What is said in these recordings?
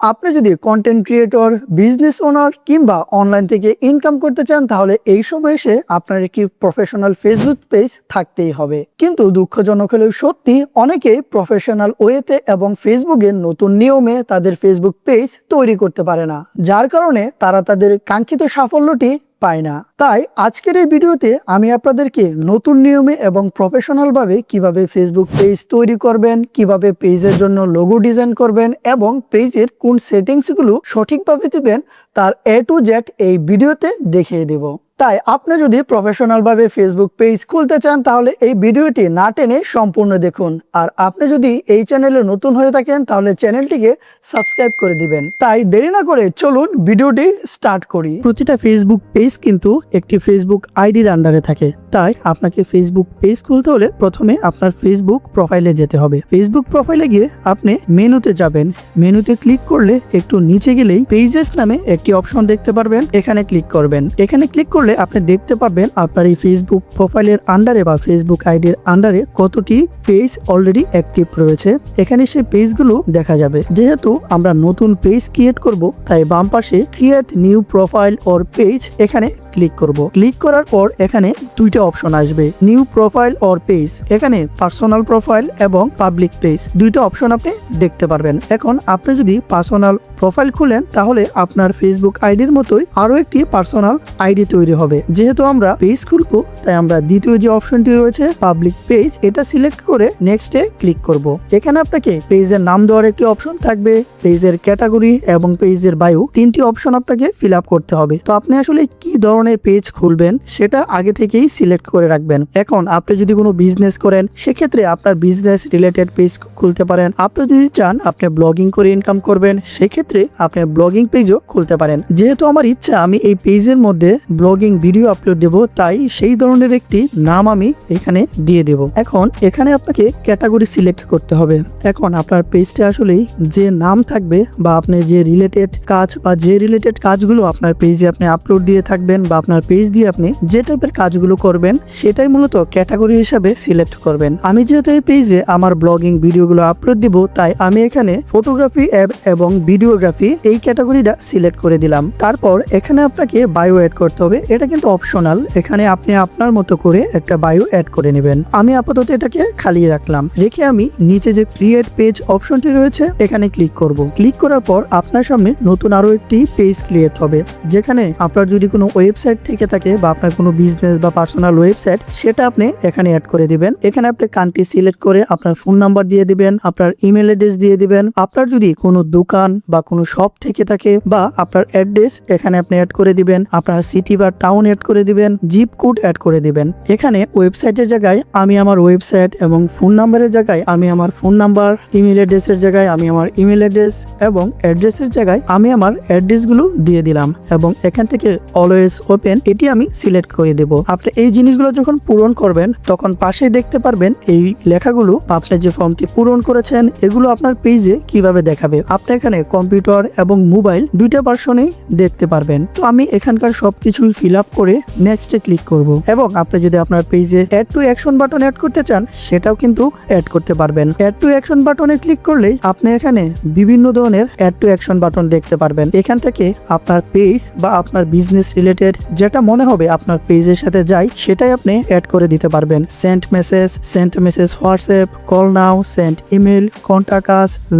আপনি যদি content creator business owner কিংবা অনলাইন থেকে ইনকাম করতে চান, তাহলে এই সময় এসে আপনার একটি প্রফেশনাল ফেসবুক পেজ থাকতেই হবে। কিন্তু দুঃখজনক হলেও সত্যি অনেকে প্রফেশনাল ওয়েতে এবং ফেসবুকের নতুন নিয়মে তাদের ফেসবুক পেজ তৈরি করতে পারে না। যার কারণে তারা তাদের কাঙ্ক্ষিত সাফল্যটি পায় না। তাই আজকের এই ভিডিওতে আমি আপনাদেরকে নতুন নিয়মে এবং প্রফেশনালভাবে কীভাবে ফেসবুক পেজ তৈরি করবেন, কীভাবে পেজের জন্য লোগো ডিজাইন করবেন এবং পেজের কোন সেটিংসগুলো সঠিকভাবে দেবেন, তার এ টু জেড এই ভিডিওতে দেখিয়ে দেব। তাই আপনি যদি প্রফেশনালভাবে ফেসবুক পেজ খুলতে চান, তাহলে এই ভিডিওটি না টেনে সম্পূর্ণ দেখুন। আর আপনি যদি এই চ্যানেলে নতুন হয়ে থাকেন, তাহলে চ্যানেলটিকে সাবস্ক্রাইব করে দিবেন। তাই দেরি না করে চলুন ভিডিওটি স্টার্ট করি। প্রতিটা ফেসবুক পেজ কিন্তু একটি ফেসবুক আইডির আন্ডারে থাকে। তাই আপনাকে ফেসবুক পেজ খুলতে হলে প্রথমে আপনার ফেসবুক প্রোফাইলে যেতে হবে। ফেসবুক প্রোফাইলে গিয়ে আপনি মেনুতে যাবেন। মেনুতে ক্লিক করলে একটু নিচে গেলেই পেজেস নামে একটি অপশন দেখতে পারবেন। এখানে ক্লিক করবেন। এখানে ক্লিক করলে আপনি দেখতে পাবেন আপনার এই ফেসবুক প্রোফাইলের আন্ডারে বা ফেসবুক আইডির আন্ডারে কতটি পেজ অলরেডি অ্যাক্টিভ রয়েছে। এখানে সেই পেজগুলো দেখা যাবে। যেহেতু আমরা নতুন পেজ ক্রিয়েট করব, তাই বাম পাশে create new profile or page এখানে ক্লিক করব। ক্লিক করার পর এখানে দুইটা অপশন আসবে নিউ প্রোফাইল অর পেজ এখানে পার্সোনাল প্রোফাইল এবং পাবলিক পেজ দুইটা অপশন আপনি দেখতে পারবেন। এখন আপনি যদি পার্সোনাল প্রোফাইল খুলেন, তাহলে আপনার ফেসবুক আইডির মতোই আরও একটি পার্সোনাল আইডি তৈরি হবে। যেহেতু আমরা পেজ খুলবো, তাই আমরা দ্বিতীয় যে অপশনটি রয়েছে পাবলিক পেজ এটা সিলেক্ট করে নেক্সটে ক্লিক করব। এখানে আপনাকে পেজের নাম দেওয়ার একটি অপশন থাকবে পেজের ক্যাটাগরি এবং পেজের বায়ু তিনটি অপশন আপনাকে ফিল আপ করতে হবে। তো আপনি আসলে কি ধরনের পেজ খুলবেন, সেটা আগে থেকেই সিলেক্ট করে রাখবেন। এখন আপনি যদি কোনো বিজনেস করেন, সেক্ষেত্রে আপনার বিজনেস রিলেটেড পেজ খুলতে পারেন। আপনি যদি চান, আপনি ব্লগিং করে ইনকাম করবেন, সেক্ষেত্রে আপনি ব্লগিং পেজও খুলতে পারেন। যেহেতু আমার ইচ্ছা, আমি এই পেজের মধ্যে ব্লগিং ভিডিও আপলোড দেব, তাই সেই ধরনের একটি নাম আমি এখানে দিয়ে দেব। এখন এখানে আপনাকে ক্যাটাগরি সিলেক্ট করতে হবে। এখন আপনার পেজটা আসলেই যে নাম থাকবে বা আপনি যে রিলেটেড কাজ বা যে রিলেটেড কাজগুলো আপনার পেজে আপনি আপলোড দিয়ে থাকবেন বা আপনার পেজ দিয়ে আপনি যে টাইপের কাজগুলো করবেন, সেটাই মূলত ক্যাটাগরি হিসাবে সিলেক্ট করবেন। আমি যেহেতু এই পেজে আমার ব্লগিং ভিডিওগুলো আপলোড দিব, তাই আমি এখানে ফটোগ্রাফি অ্যাপ এবং ভিডিওগ্রাফি এই ক্যাটাগরিটা সিলেক্ট করে দিলাম। তারপর এখানে আপনাকে বায়ো অ্যাড করতে হবে। এটা কিন্তু অপশনাল এখানে আপনি আপনার মতো করে একটা বায়ো অ্যাড করে নেবেন। আমি আপাতত এটাকে খালি রাখলাম। রেখে আমি নিচে যে ক্রিয়েট পেজ অপশনটি রয়েছে, এখানে ক্লিক করব। ক্লিক করার পর আপনার সামনে নতুন আরও একটি পেজ ক্রিয়েট হবে। যেখানে আপনার যদি কোনো ওয়েবসাইট থেকে থাকে বা আপনার কোনো বিজনেস বা পার্সোনাল ওয়েবসাইট সেটা আপনি এখানে অ্যাড করে দিবেন। এখানে আপনি কান্ট্রি সিলেক্ট করে আপনার ফোন নাম্বার দিয়ে দিবেন, আপনার ইমেল অ্যাড্রেস দিয়ে দিবেন। আপনার যদি কোনো দোকান বা কোনো শপ থেকে থাকে বা আপনার অ্যাড্রেস এখানে আপনি অ্যাড করে দিবেন। আপনার সিটি বা টাউন অ্যাড করে দিবেন জিপ কোড অ্যাড করে দিবেন। এখানে ওয়েবসাইটের জায়গায় আমি আমার ওয়েবসাইট এবং ফোন নাম্বারের জায়গায় আমি আমার ফোন নাম্বার ইমেল অ্যাড্রেসের জায়গায় আমি আমার ইমেল অ্যাড্রেস এবং অ্যাড্রেসের জায়গায় আমি আমার অ্যাড্রেসগুলো দিয়ে দিলাম এবং এখান থেকে অলওয়েজ ওপেন এটি আমি সিলেক্ট করে দেব। আপনি এই জিনিসগুলো যখন পূরণ করবেন, তখন পাশে দেখতে পারবেন এই লেখাগুলো। আপনি যে ফর্মটি পূরণ করেছেন, এগুলো আপনার পেজে কীভাবে দেখাবে? আপনি এখানে কম্পিউটার এবং মোবাইল দুইটা ভার্সনেই দেখতে পারবেন। তো আমি এখানকার সবকিছু ফিল আপ করে নেক্সটে ক্লিক করব। এবং আপনি যদি আপনার পেজে add to action button add করতে চান, সেটাও কিন্তু অ্যাড করতে পারবেন। অ্যাড টু অ্যাকশন বাটনে ক্লিক করলেই আপনি এখানে বিভিন্ন ধরনের অ্যাড টু অ্যাকশন বাটন দেখতে পারবেন। এখান থেকে আপনার পেজ বা আপনার বিজনেস রিলেটেড যেটা মনে হবে আপনার পেজের সাথে যায়, সেটাই আপনি অ্যাড করে দিতে পারবেন। Send message send message WhatsApp call now send email contact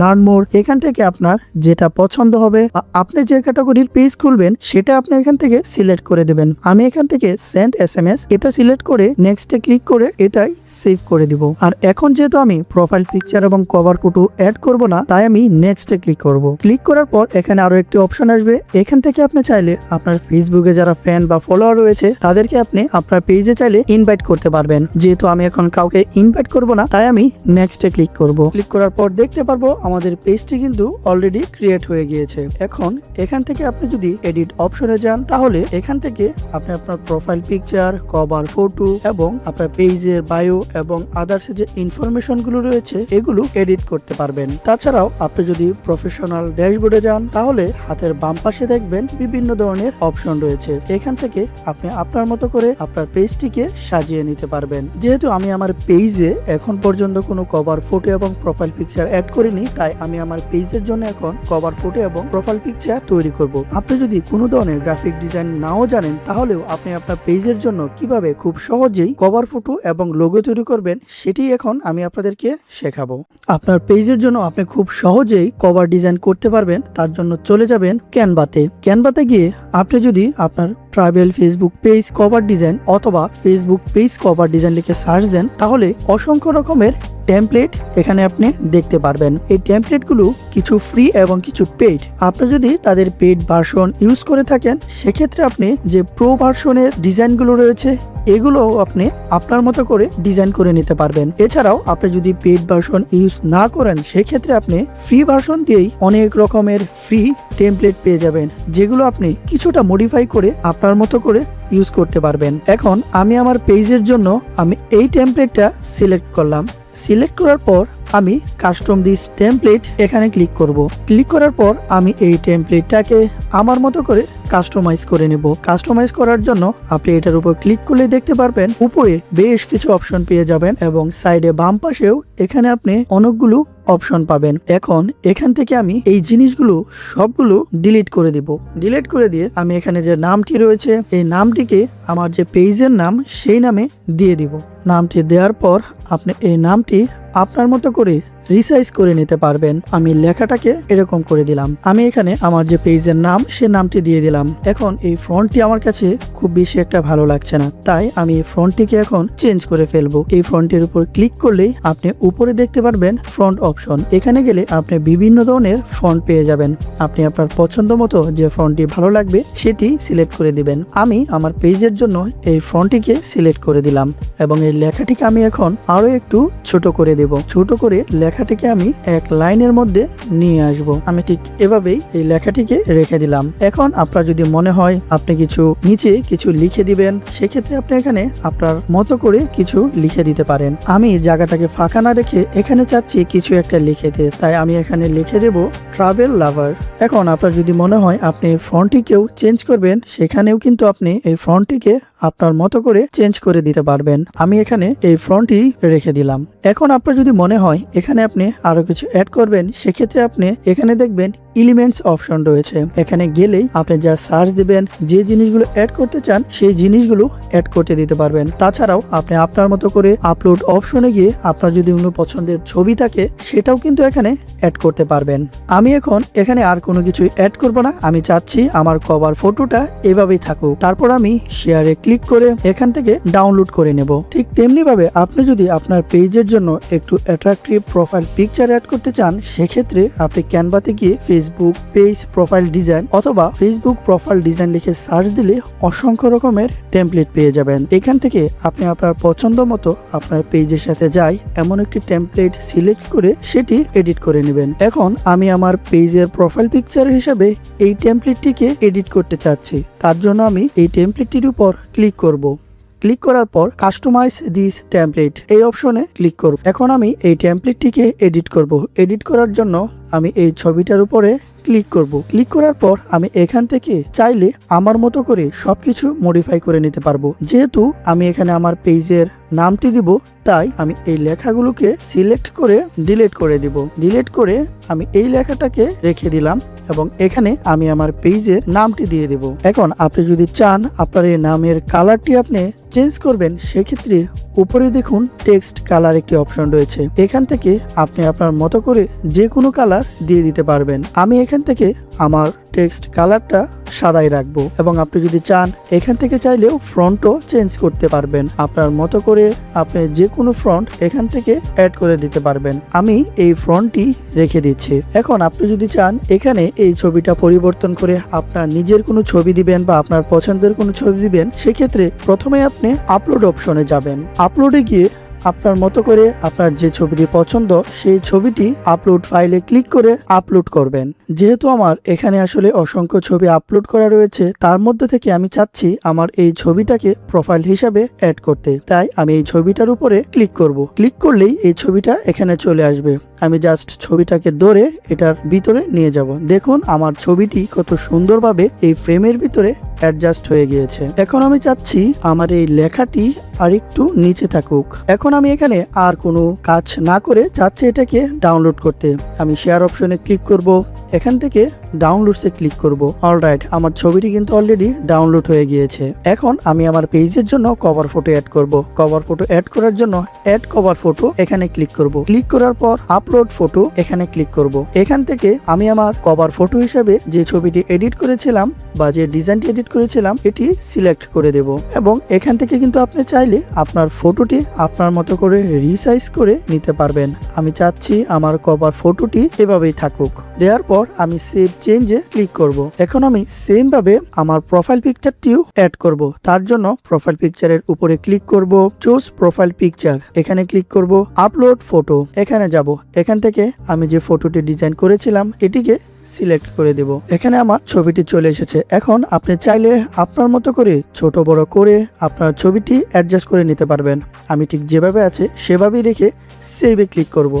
learn more এখান থেকে আপনার যেটা পছন্দ হবে, আপনি যে ক্যাটাগরির পেজ খুলবেন, সেটা আপনি এখান থেকে সিলেক্ট করে দেবেন। আমি এখান থেকে সেন্ড এস এম এস এটা সিলেক্ট করে নেক্সটে ক্লিক করে এটাই সেভ করে দিব। আর এখন যেহেতু আমি প্রোফাইল পিকচার এবং কভার ফটো অ্যাড করব না, তাই আমি নেক্সটে ক্লিক করব। ক্লিক করার পর এখানে আরও একটি অপশন আসবে। এখান থেকে আপনি চাইলে আপনার ফেসবুকে যারা ফ্যান বা ফলোয়ার রয়েছে, তাদেরকে আপনি আপনার পেজে চাইলে ইনভাইট করতে পারবেন। যেহেতু আমি এখন কাউকে ইনভাইট করব না, তাই আমি নেক্সটে ক্লিক করব। ক্লিক করার পর দেখতে পারব আমাদের পেজটি কিন্তু অলরেডি ক্রিয়েট হয়ে গিয়েছে। এখন এখান থেকে আপনি যদি এডিট অপশনে যান, তাহলে এখান থেকে আপনি আপনার প্রোফাইল পিকচার কভার ফটো এবং আপনার পেজের বায়ো এবং আদার্স যে ইনফরমেশনগুলো রয়েছে, এগুলো এডিট করতে পারবেন। তাছাড়াও আপনি যদি প্রফেশনাল ড্যাশবোর্ডে যান, তাহলে হাতের বাম পাশে দেখবেন বিভিন্ন ধরনের অপশন রয়েছে। এখান থেকে আপনি আপনার মতো করে আপনার পেজটিকে সাজিয়ে নিতে পারবেন। যেহেতু আমি আমার পেজে এখন পর্যন্ত কোনো কভার ফটো এবং প্রোফাইল পিকচার অ্যাড করিনি, তাই আমি আমার পেজের জন্য এখন কভার ফটো এবং প্রোফাইল পিকচার তৈরি করব। আপনি যদি কোনো ধরনের গ্রাফিক ডিজাইন নাও জানেন তাহলেও আপনি আপনার পেজের জন্য কীভাবে খুব সহজেই কভার ফটো এবং লোগো তৈরি করবেন, সেটি এখন আমি আপনাদেরকে শেখাবো। আপনার পেজের জন্য আপনি খুব সহজেই কভার ডিজাইন করতে পারবেন, তার জন্য চলে যাবেন ক্যানভাতে ক্যানভাতে গিয়ে আপনি যদি আপনার travel Facebook page cover design অথবা ফেসবুক পেজ কভার ডিজাইন লিখে সার্চ দেন, তাহলে অসংখ্য রকমের টেমপ্লেট এখানে আপনি দেখতে পারবেন। এই টেমপ্লেটগুলো কিছু ফ্রি এবং কিছু পেড আপনি যদি তাদের পেড ভার্সন ইউজ করে থাকেন, সেক্ষেত্রে আপনি যে প্রো ভার্সনের ডিজাইনগুলো রয়েছে এগুলো আপনি আপনার মতো করে ডিজাইন করে নিতে পারবেন। এছাড়াও আপনি যদি পেড ভার্সন ইউজ না করেন, সেক্ষেত্রে আপনি ফ্রি ভার্সন দিয়েই অনেক রকমের ফ্রি টেমপ্লেট পেয়ে যাবেন, যেগুলো আপনি কিছুটা মডিফাই করে আপনার মতো করে ইউজ করতে পারবেন। এখন আমি আমার পেজের জন্য আমি এই টেমপ্লেটটা সিলেক্ট করলাম। সিলেক্ট করার পর আমি কাস্টম দিস টেমপ্লেট এখানে ক্লিক করব। ক্লিক করার পর আমি এই টেমপ্লেটটাকে আমার মতো করে কাস্টমাইজ করে নেব। কাস্টমাইজ করার জন্য আপনি এটার উপর ক্লিক করলে দেখতে পারবেন উপরে বেশ কিছু অপশন পেয়ে যাবেন এবং সাইডে বাম পাশেও এখানে আপনি অনেকগুলো অপশন পাবেন। এখন এখান থেকে আমি এই জিনিসগুলো সবগুলো ডিলিট করে দিব। ডিলিট করে দিয়ে আমি এখানে যে নামটি রয়েছে, এই নামটিকে আমার যে পেজের নাম, সেই নামে দিয়ে দিব। নামটি দেওয়ার পর আপনি এই নামটি আপনার মতো করে রিসাইজ করে নিতে পারবেন। আমি লেখাটাকে এরকম করে দিলাম। আমি এখানে আমার যে পেজের নাম, সে নামটি দিয়ে দিলাম। এখন এই ফ্রন্টটি আমার কাছে খুব বেশি একটা ভালো লাগছে না। তাই আমি এই ফ্রন্টটিকে এখন চেঞ্জ করে ফেলব। এই ফ্রন্টের উপর ক্লিক করলেই আপনি উপরে দেখতে পারবেন ফ্রন্ট অপশন। এখানে গেলে আপনি বিভিন্ন ধরনের ফ্রন্ট পেয়ে যাবেন। আপনি আপনার পছন্দ মতো যে ফ্রন্টটি ভালো লাগবে, সেটি সিলেক্ট করে দিবেন। আমি আমার পেজের জন্য এই ফ্রন্টটিকে সিলেক্ট করে দিলাম এবং এই লেখাটিকে আমি এখন আরও একটু ছোট করে দেব। ছোট করে লেখাটিকে আমি এক লাইনের মধ্যে নিয়ে আসব। আমি ঠিক এভাবেই এই লেখাটিকে রেখে দিলাম। এখন আপনার যদি মনে হয় আপনি কিছু নিচে কিছু লিখে দিবেন, সেক্ষেত্রে আপনি এখানে আপনার মতো করে কিছু লিখে দিতে পারেন। আমি জায়গাটাকে ফাঁকা না রেখে এখানে চাচ্ছি কিছু একটা লিখে দিতে তাই আমি এখানে লিখে দেব ট্রাভেল লাভার এখন আপনার যদি মনে হয় আপনি ফ্রন্টটিকেও চেঞ্জ করবেন, সেখানেও কিন্তু আপনি এই ফ্রন্টটিকে আপনার মতো করে চেঞ্জ করে দিতে পারবেন। আমি এখানে এই ফ্রন্টটি রেখে দিলাম। এখন আপনার যদি মনে হয় এখানে আপনি আরও কিছু অ্যাড করবেন, সেক্ষেত্রে আপনি এখানে দেখবেন এলিমেন্টস অপশন রয়েছে। এখানে গেলেই আপনি যা সার্চ দিবেন, যে জিনিসগুলো অ্যাড করতে চান, সেই জিনিসগুলো অ্যাড করতে দিতে পারবেন। তাছাড়াও আপনি আপনার মতো করে আপলোড অপশনে গিয়ে আপনার যদি অন্য পছন্দের ছবি থাকে, সেটাও কিন্তু এখানে অ্যাড করতে পারবেন। আমি এখন এখানে আর কোনো কিছু অ্যাড করব না। আমি চাচ্ছি আমার কভার ফটোটা এভাবেই থাকুক। তারপর আমি শেয়ারে ক্লিক করে এখান থেকে ডাউনলোড করে নেব। ঠিক তেমনি ভাবে আপনি যদি আপনার পেজের জন্য একটু অ্যাট্রাকটিভ প্রোফাইল পিকচার অ্যাড করতে চান, সেক্ষেত্রে আপনি ক্যানভাতে গিয়ে ফেসবুক পেজ প্রোফাইল ডিজাইন অথবা ফেসবুক প্রোফাইল ডিজাইন লিখে সার্চ দিলে অসংখ্য রকমের টেমপ্লেট পেয়ে যাবেন। এখান থেকে আপনি আপনার পছন্দ মতো আপনার পেজের সাথে যাই, এমন একটি টেমপ্লেট সিলেক্ট করে সেটি এডিট করে নেবেন। এখন আমি আমার পেজের প্রোফাইল পিকচার হিসাবে এই টেমপ্লেটটিকে এডিট করতে চাচ্ছি। তার জন্য আমি এই টেমপ্লেটটির উপর ক্লিক করব। ক্লিক করার পর কাস্টমাইজ দিস টেমপ্লেট এই অপশনে ক্লিক করব এখন আমি এই টেমপ্লেটটিকে এডিট করব। এডিট করার জন্য আমি এই ছবিটার উপরে ক্লিক করব। ক্লিক করার পর আমি এখান থেকে চাইলে আমার মতো করে সবকিছু মডিফাই করে নিতে পারব। যেহেতু আমি এখানে আমার পেজের নামটি দিব, তাই আমি এই লেখাগুলোকে সিলেক্ট করে ডিলিট করে দিব। ডিলিট করে আমি এই লেখাটাকে রেখে দিলাম এবং এখানে আমি আমার পেজের নামটি দিয়ে দেব। এখন আপনি যদি চান আপনার এই নামের কালারটি আপনি চেঞ্জ করবেন, সেক্ষেত্রে উপরে দেখুন টেক্সট কালার একটি অপশন রয়েছে। এখান থেকে আপনি আপনার মতো করে যে কোনো কালার দিয়ে দিতে পারবেন। আমি এখান থেকে আমার টেক্সট কালারটা সাদাই রাখব এবং আপনি যদি চান, এখান থেকে চাইলেও ফ্রন্টও চেঞ্জ করতে পারবেন। আপনার মতো করে আপনি যে কোনো ফ্রন্ট এখান থেকে অ্যাড করে দিতে পারবেন। আমি এই ফ্রন্টটি রেখে দিচ্ছি। এখন আপনি যদি চান, এখানে এই ছবিটা পরিবর্তন করে আপনার নিজের কোনো ছবি দিবেন বা আপনার পছন্দের কোনো ছবি দিবেন, সেক্ষেত্রে প্রথমে আপনি আপলোড অপশনে যাবেন। আপলোডে গিয়ে আপনার মতো করে আপনার যে ছবিটি পছন্দ, সেই ছবিটি আপলোড ফাইলে ক্লিক করে আপলোড করবেন। যেহেতু আমার এখানে আসলে অসংখ্য ছবি আপলোড করা রয়েছে, তার মধ্যে থেকে আমি চাচ্ছি আমার এই ছবিটাকে প্রোফাইল হিসাবে অ্যাড করতে। তাই আমি এই ছবিটার উপরে ক্লিক করব। ক্লিক করলেই এই ছবিটা এখানে চলে আসবে। আমি জাস্ট ছবিটাকে ধরে এটার ভিতরে নিয়ে যাব। দেখুন, আমার ছবিটি কত সুন্দরভাবে এই ফ্রেমের ভিতরে অ্যাডজাস্ট হয়ে গিয়েছে। এখন আমি চাচ্ছি আমার এই লেখাটি আর একটু নিচে থাকুক। এখন আমি এখানে আর কোনো কাজ না করে চাচ্ছি এটাকে ডাউনলোড করতে। আমি শেয়ার অপশনে ক্লিক করব। এখান থেকে ডাউনলোডসে ক্লিক করব। অলরাইট আমার ছবিটি কিন্তু অলরেডি ডাউনলোড হয়ে গিয়েছে। এখন আমি আমার পেজের জন্য কভার ফটো অ্যাড করব। কভার ফটো অ্যাড করার জন্য অ্যাড কভার ফটো এখানে ক্লিক করব। ক্লিক করার পর আপলোড ফটো এখানে ক্লিক করব। এখান থেকে আমি আমার কভার ফটো হিসেবে যে ছবিটি এডিট করেছিলাম বা যে ডিজাইনটি এডিট করেছিলাম, এটি সিলেক্ট করে দেব। এবং এখান থেকে কিন্তু আপনি চাইলে আপনার ফটোটি আপনার মতো করে রিসাইজ করে নিতে পারবেন। আমি চাচ্ছি আমার কভার ফটোটি এভাবেই থাকুক। দেওয়ার পর আমি সেভ চেঞ্জে ক্লিক করব। এখন আমি সেম ভাবে আমার প্রোফাইল পিকচারটিও অ্যাড করব। তার জন্য প্রোফাইল পিকচারের উপরে ক্লিক করব। চুজ প্রোফাইল পিকচার এখানে ক্লিক করব আপলোড ফটো এখানে যাব। এখান থেকে আমি যে ফটোটি ডিজাইন করেছিলাম, এটিকে সিলেক্ট করে দেব। এখানে আমার ছবিটি চলে এসেছে। এখন আপনি চাইলে আপনার মতো করে ছোট, বড় করে আপনার ছবিটি অ্যাডজাস্ট করে নিতে পারবেন। আমি ঠিক যেভাবে আছে, সেভাবেই রেখে সেভে ক্লিক করব।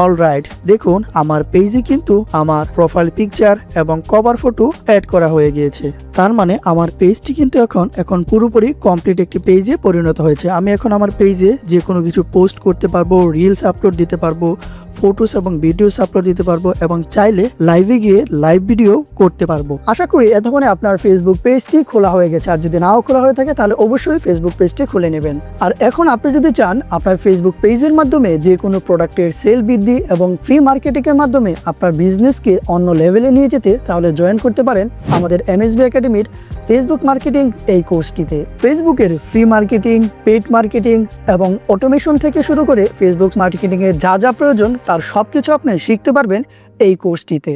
অল রাইট দেখুন, আমার পেজে কিন্তু আমার প্রোফাইল পিকচার এবং কভার ফটো অ্যাড করা হয়ে গিয়েছে। তার মানে আমার পেজটি কিন্তু এখন এখন পুরোপুরি কমপ্লিট একটি পেজে পরিণত হয়েছে। আমি এখন আমার পেজে যে কোনো কিছু পোস্ট করতে পারব রিলস আপলোড দিতে পারব ফটোস এবং ভিডিওস আপলোড দিতে পারব এবং চাইলে লাইভে গিয়ে লাইভ ভিডিও করতে পারব। আশা করি এতক্ষণে আপনার ফেসবুক পেজটি খোলা হয়ে গেছে। আর যদি নাও খোলা হয়ে থাকে, তাহলে অবশ্যই ফেসবুক পেজটি খুলে নেবেন। আর এখন আপনি যদি চান, আপনার ফেসবুক পেজের মাধ্যমে যে কোনো প্রোডাক্টের সেল বৃদ্ধি এবং ফ্রি মার্কেটিংয়ের মাধ্যমে আপনার বিজনেসকে অন্য লেভেলে নিয়ে যেতে, তাহলে জয়েন করতে পারেন আমাদের এমএসবি একাডেমির ফেসবুক মার্কেটিং এই কোর্সটিতে ফেসবুকের ফ্রি মার্কেটিং পেড মার্কেটিং এবং অটোমেশন থেকে শুরু করে ফেসবুক মার্কেটিংয়ের যা যা প্রয়োজন তার সব কিছু আপনি শিখতে পারবেন এই কোর্সটিতে।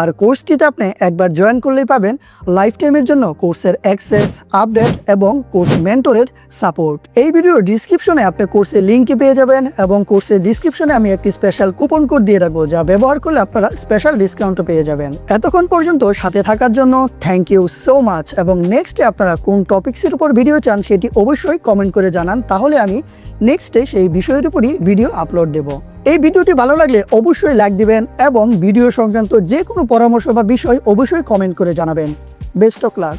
আর কোর্সটিতে আপনি একবার জয়েন করলেই পাবেন লাইফ টাইমের জন্য কোর্সের অ্যাক্সেস আপডেট এবং কোর্স মেন্টরের সাপোর্ট এই ভিডিওর ডিসক্রিপশনে আপনি কোর্সের লিঙ্কটি পেয়ে যাবেন এবং কোর্সের ডিসক্রিপশনে আমি একটি স্পেশাল কুপন কোড দিয়ে রাখব, যা ব্যবহার করলে আপনারা স্পেশাল ডিসকাউন্টও পেয়ে যাবেন। এতক্ষণ পর্যন্ত সাথে থাকার জন্য থ্যাংক ইউ সো মাচ এবং নেক্সটে আপনারা কোন টপিক্সের উপর ভিডিও চান সেটি অবশ্যই কমেন্ট করে জানান, তাহলে আমি নেক্সটে সেই বিষয়ের উপরই ভিডিও আপলোড দেব। এই ভিডিওটি ভালো লাগলে অবশ্যই লাইক দিবেন এবং ভিডিও সংক্রান্ত যে কোনো পরামর্শ বা বিষয় অবশ্যই কমেন্ট করে জানাবেন। Best of luck